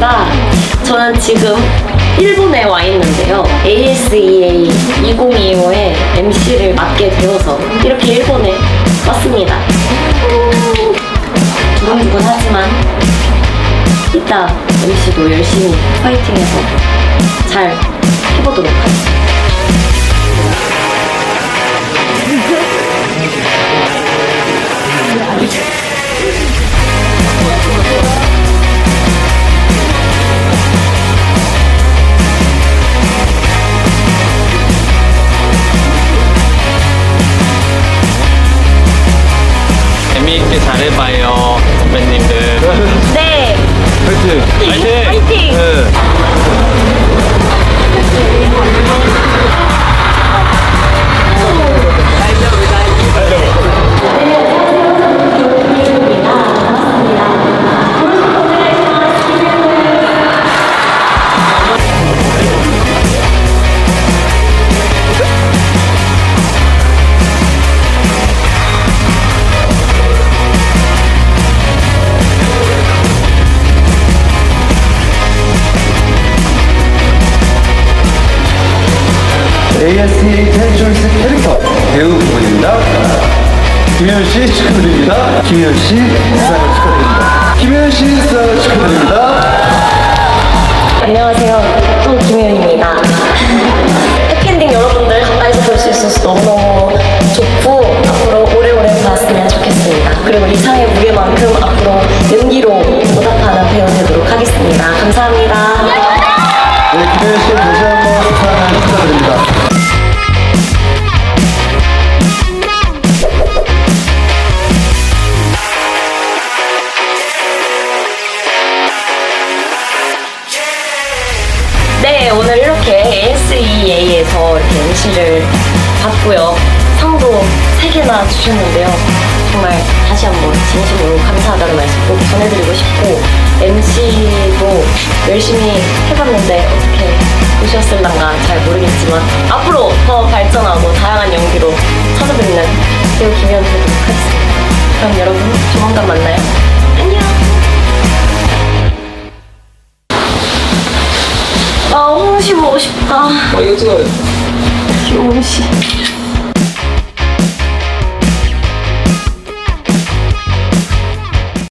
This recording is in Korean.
김현입니다. 저는 지금 일본에 와 있는데요. ASEA 2025의 MC를 맡게 되어서 이렇게 일본에 왔습니다. 음, 두근두근 하지만 이따 MC도 열심히 파이팅해서 잘 해보도록 재미있게 잘해봐요, 선배님들. 네, 파이팅! 파이팅! 파이팅! 네. AST 텐쇼스 캐릭터 배우 부분입니다. 김현 씨 축하드립니다. 김현 씨 수상 축하드립니다. 김현 씨 수상 축하드립니다. 안녕하세요. 또 김혜연입니다. 해피엔딩 여러분들 가까이서 볼 수 있어서 너무너무 좋고 앞으로 오래오래 봤으면 좋겠습니다. 그리고 이 상의 무게만큼 앞으로 연기로 MC를 받고요. 상도 3개나 주셨는데요. 정말 다시 한번 진심으로 감사하다는 말씀 꼭 전해드리고 싶고, MC도 열심히 해봤는데 어떻게 보셨을란가 잘 모르겠지만, 앞으로 더 발전하고 다양한 연기로 찾아뵙는 배우 김현 되도록 하겠습니다. 그럼 여러분, 조만간 만나요. 안녕! 아, 홍시 보고 싶다. 어, 이거 찍어 요. 홍시.